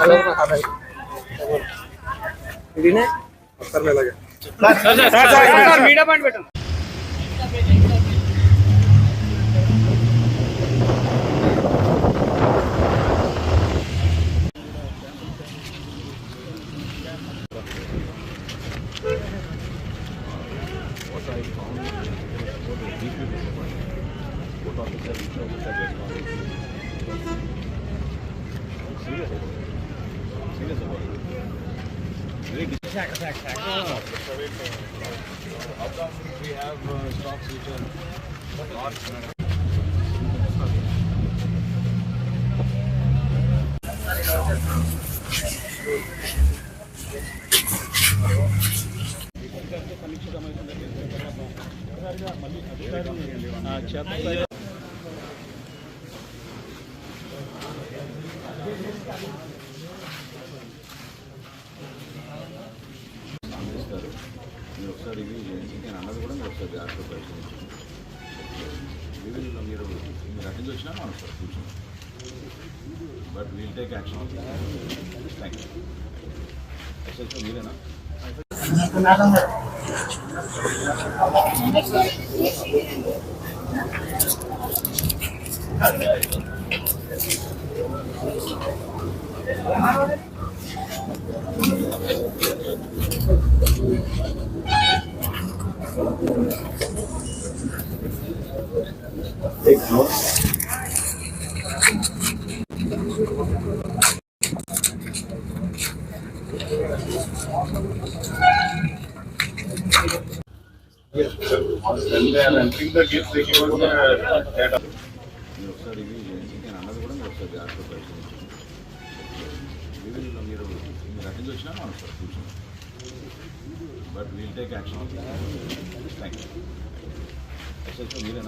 అర్థం కదండి ఇస్తారు మీరు ఒకసారి రివ్యూ చేయండి నేను అన్నది Attack, attack, attack. No, no, no. We ఇస్తారు మీరు ఒకసారి రివ్యూ చేయండి. నేను అన్నది కూడా మీరు ఒకసారి జాగ్రత్త పరిశీలించండి. రివ్యూలో మీరు మీరు అటు వచ్చినా మనం సార్ కూర్చున్నాం but we'll take action thank you SLC మీరేనా? Thank you. When they are entering the gates, they give us the data. ఇక్కడికి వచ్చామంటున్నారు They are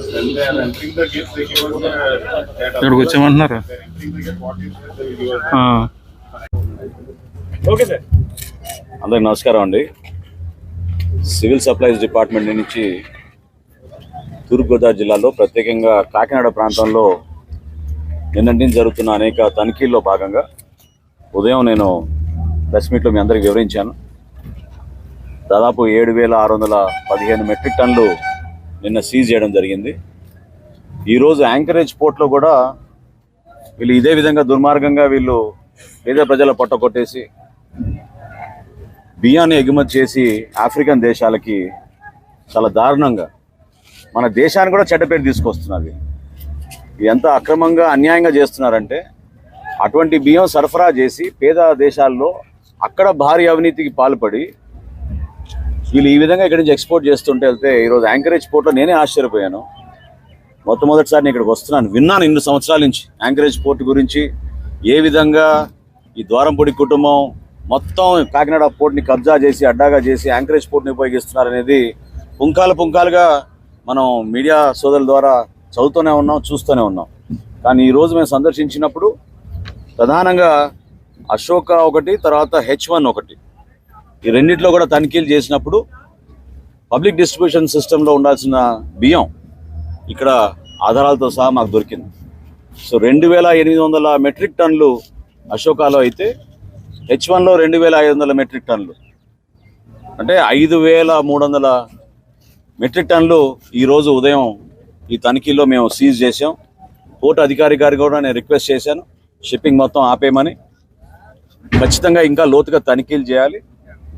us. ఆ, అందరికి నమస్కారం అండి. సివిల్ సప్లైస్ డిపార్ట్మెంట్ నుంచి తూర్పుగోదావరి జిల్లాలో ప్రత్యేకంగా కాకినాడ ప్రాంతంలో నిన్నటి నుంచి జరుగుతున్న అనేక తనిఖీల్లో భాగంగా ఉదయం నేను ప్రెస్ మీట్లో మీ అందరికి వివరించాను. దాదాపు ఏడు వేల ఆరు వందల పదిహేను మెట్రిక్ టన్నులు నిన్న సీజ్ చేయడం జరిగింది. ఈరోజు యాంకరేజ్ పోర్ట్లో కూడా వీళ్ళు ఇదే విధంగా దుర్మార్గంగా వీళ్ళు పేద ప్రజల పొట్ట కొట్టేసి బియ్యాన్ని ఎగుమతి చేసి ఆఫ్రికన్ దేశాలకి చాలా దారుణంగా మన దేశాన్ని కూడా చెడ్డపేరు తీసుకొస్తున్నది. ఎంత అక్రమంగా అన్యాయంగా చేస్తున్నారంటే అటువంటి బియ్యం సరఫరా చేసి పేద దేశాల్లో అక్కడ భారీ అవినీతికి పాల్పడి వీళ్ళు ఈ విధంగా ఇక్కడి నుంచి ఎక్స్పోర్ట్ చేస్తుంటే వెళ్తే ఈరోజు యాంకరేజ్ పోర్ట్లో నేనే ఆశ్చర్యపోయాను. మొట్టమొదటిసారి నేను ఇక్కడికి వస్తున్నాను విన్నాను ఇన్ని సంవత్సరాల నుంచి యాంకరేజ్ పోర్ట్ గురించి ఏ విధంగా ఈ ద్వారంపూడి కుటుంబం మొత్తం కాకినాడ పోర్ట్ని కబ్జా చేసి అడ్డాగా చేసి యాంకరేజ్ పోర్ట్ని ఉపయోగిస్తున్నారనేది పుంకాలు పుంకాలుగా మనం మీడియా సోదరుల ద్వారా చదువుతూనే ఉన్నాం చూస్తూనే ఉన్నాం. కానీ ఈరోజు మేము సందర్శించినప్పుడు ప్రధానంగా అశోక ఒకటి తర్వాత హెచ్ వన్ ఒకటి. ఈ రెండింటిలో కూడా తనిఖీలు చేసినప్పుడు పబ్లిక్ డిస్ట్రిబ్యూషన్ సిస్టంలో ఉండాల్సిన బియ్యం ఇక్కడ ఆధారాలతో సహా మాకు దొరికింది. సో రెండు వేల ఎనిమిది వందల మెట్రిక్ టన్నులు అశోకాలో అయితే హెచ్ వన్లో రెండు వేల ఐదు వందల మెట్రిక్ టన్నులు. అంటే ఐదు వేల మూడు వందల మెట్రిక్ టన్నులు ఈరోజు ఉదయం ఈ తనిఖీలో మేము సీజ్ చేసాం పోర్టు అధికారి గారు కూడా నేను రిక్వెస్ట్ చేశాను. షిప్పింగ్ మొత్తం ఆపేయమని. ఖచ్చితంగా ఇంకా లోతుగా తనిఖీలు చేయాలి.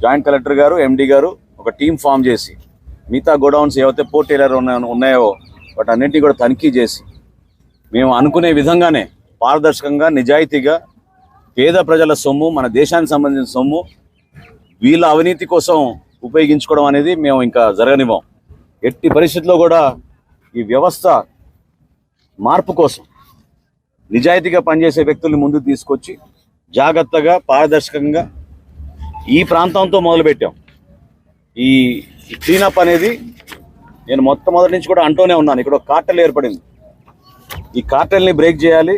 జాయింట్ కలెక్టర్ గారు ఎండి గారు ఒక టీం ఫామ్ చేసి మిగతా గోడౌన్స్ ఏవైతే పోర్ట్ ఏరియాలో ఉన్నాయో ఉన్నాయో వాటన్నింటినీ కూడా తనిఖీ చేసి మేము అనుకునే విధంగానే పారదర్శకంగా నిజాయితీగా పేద ప్రజల సొమ్ము మన దేశానికి సంబంధించిన సొమ్ము వీళ్ళ అవినీతి కోసం ఉపయోగించుకోవడం అనేది మేము ఇంకా జరగనివ్వం. ఎట్టి పరిస్థితుల్లో కూడా ఈ వ్యవస్థ మార్పు కోసం నిజాయితీగా పనిచేసే వ్యక్తుల్ని ముందుకు తీసుకొచ్చి జాగ్రత్తగా పారదర్శకంగా ఈ ప్రాంతంతో మొదలుపెట్టాం. ఈ క్లీనప్ అనేది నేను మొట్టమొదటి నుంచి కూడా అంటూనే ఉన్నాను. ఇక్కడ ఒక కార్టెల్ ఏర్పడింది. ఈ కార్టెల్ని బ్రేక్ చేయాలి.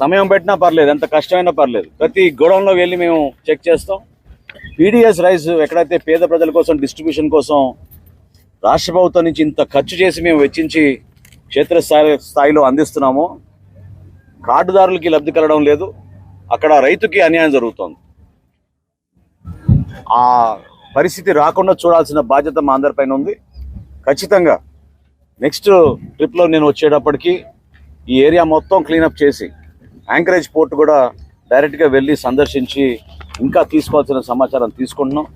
సమయం పెట్టినా పర్లేదు ఎంత కష్టమైనా పర్లేదు. ప్రతి గోడౌన్లో వెళ్ళి మేము చెక్ చేస్తాం. పీడిఎస్ రైస్ ఎక్కడైతే పేద ప్రజల కోసం డిస్ట్రిబ్యూషన్ కోసం రాష్ట్ర ప్రభుత్వం నుంచి ఇంత ఖర్చు చేసి మేము వెచ్చించి క్షేత్రస్థాయి స్థాయిలో అందిస్తున్నామో కార్డుదారులకి లబ్ధి కలగడం లేదు. అక్కడ రైతుకి అన్యాయం జరుగుతోంది. ఆ పరిస్థితి రాకుండా చూడాల్సిన బాధ్యత మా అందరిపైన ఉంది. ఖచ్చితంగా నెక్స్ట్ ట్రిప్లో నేను వచ్చేటప్పటికి ఈ ఏరియా మొత్తం క్లీనప్ చేసి యాంకరేజ్ పోర్ట్ కూడా డైరెక్ట్గా వెళ్ళి సందర్శించి ఇంకా తీసుకోవాల్సిన సమాచారం తీసుకుంటున్నాం.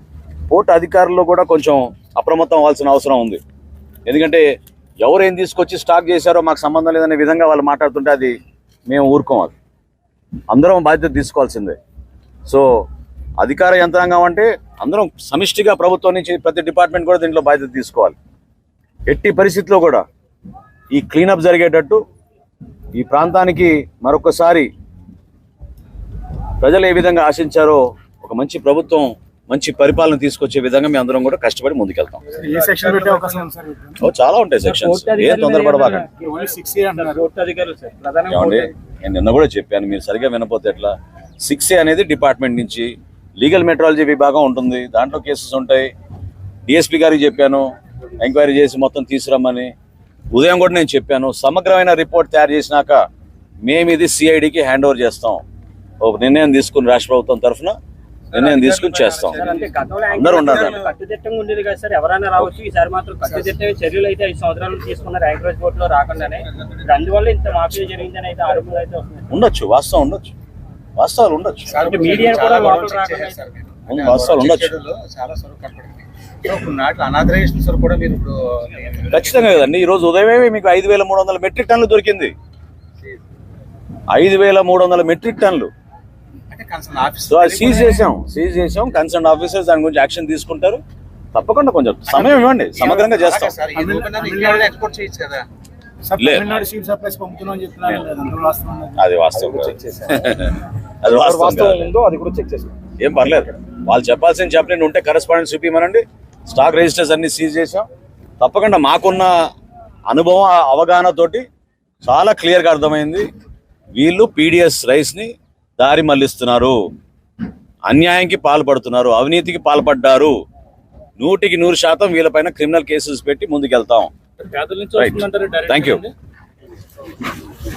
పోర్ట్ అధికారులు కూడా కొంచెం అప్రమత్తం అవ్వాల్సిన అవసరం ఉంది. ఎందుకంటే ఎవరు ఏం తీసుకొచ్చి స్టాక్ చేశారో మాకు సంబంధం లేదనే విధంగా వాళ్ళు మాట్లాడుతుంటే అది మేము ఊరుకోం అది. అందరం బాధ్యత తీసుకోవాల్సిందే. సో అధికార యంత్రాంగం అంటే అందరం సమిష్టిగా ప్రభుత్వం నుంచి ప్రతి డిపార్ట్మెంట్ కూడా దీంట్లో బాధ్యత తీసుకోవాలి. ఎట్టి పరిస్థితిలో కూడా ఈ క్లీనప్ జరిగేటట్టు ఈ ప్రాంతానికి మరొకసారి ప్రజలు ఏ విధంగా ఆశించారో ఒక మంచి ప్రభుత్వం మంచి పరిపాలన తీసుకొచ్చే విధంగా మేము అందరం కూడా కష్టపడి ముందుకెళ్తాం. ఏ సెక్షన్ పెట్టే అవకాశం ఉంది సార్ ఇప్పుడు? ఓ, చాలా ఉంటాయి సెక్షన్స్. ఏం తొందరపడబాకండి. నేను నిన్న కూడా చెప్పాను మీరు సరిగా వినపోతే ఎట్లా? సిక్స్ ఏ అనేది డిపార్ట్మెంట్ నుంచి లీగల్ మెట్రాలజీ విభాగం ఉంటుంది. దాంట్లో కేసెస్ ఉంటాయి. డిఎస్పీ గారికి చెప్పాను. ఎంక్వైరీ చేసి మొత్తం తీసుకురమ్మని. ఉదయం కూడా నేను చెప్పాను. సమగ్రమైన రిపోర్ట్ తయారు చేసినాక మేము ఇది సిఐడికి హ్యాండ్ ఓవర్ చేస్తాం. ఒక నిర్ణయం తీసుకుని రాష్ట్ర ప్రభుత్వం తరఫున నిర్ణయం తీసుకుని చేస్తాం. అందరూ ఉన్నారు యాంకరేజ్ కట్టుదిట్టంగా ఉండేది కదా సార్. ఎవరైనా రావచ్చు. ఈసారి మాత్రం కట్టుదిట్టమైన చర్యలు అయితే ఐదు సంవత్సరాల నుంచి తీసుకున్నారు యాంకరేజ్ బోర్డు లో రాకుండానే. ఇప్పుడు అందువల్ల ఇంత మాఫీ జరిగిందని అయితే ఆరోపణలు అయితే వస్తున్నాయి. ఉండొచ్చు. వాస్తవం ఉండొచ్చు. వాస్తవాలు ఉండొచ్చు. అంటే మీడియా కూడా లోపల రాకుండా అవును, వాస్తవాలు ఉండొచ్చు. చాలా కనపడింది. ఖచ్చితంగా కదండి. ఈ రోజు ఉదయమే మీకు ఐదు వేల మూడు వందల మెట్రిక్ టన్నులు దొరికింది. ఐదు వేల మూడు వందల మెట్రిక్ టన్నులు. అంటే కన్సర్న్ ఆఫీస్ సో అది సీజ్ చేసాం సీజ్ చేసాం కన్సర్న్ ఆఫీసర్స్ దాని గురించి యాక్షన్ తీసుకుంటారు. తప్పకుండా కొంచెం సమయం ఇవ్వండి. సమగ్రంగా చేస్తాం. అది వాస్తవం వాస్తవం ఏం పర్లేదు. వాళ్ళు చెప్పాల్సిన చెప్పలేని ఉంటే కరెస్పాండెన్స్ చూపించమనండి స్టాక్ రిజిస్టర్స్ అన్ని సీజ్ చేసాం తప్పకుండా మాకున్న అనుభవం ఆ అవగాహనతోటి చాలా క్లియర్గా అర్థమైంది. వీళ్ళు పీడిఎస్ రైస్ని దారి మళ్ళిస్తున్నారు అన్యాయంకి పాల్పడుతున్నారు. అవినీతికి పాల్పడ్డారు. నూటికి నూరు శాతం వీళ్ళపైన క్రిమినల్ కేసెస్ పెట్టి ముందుకెళ్తాం. Thank you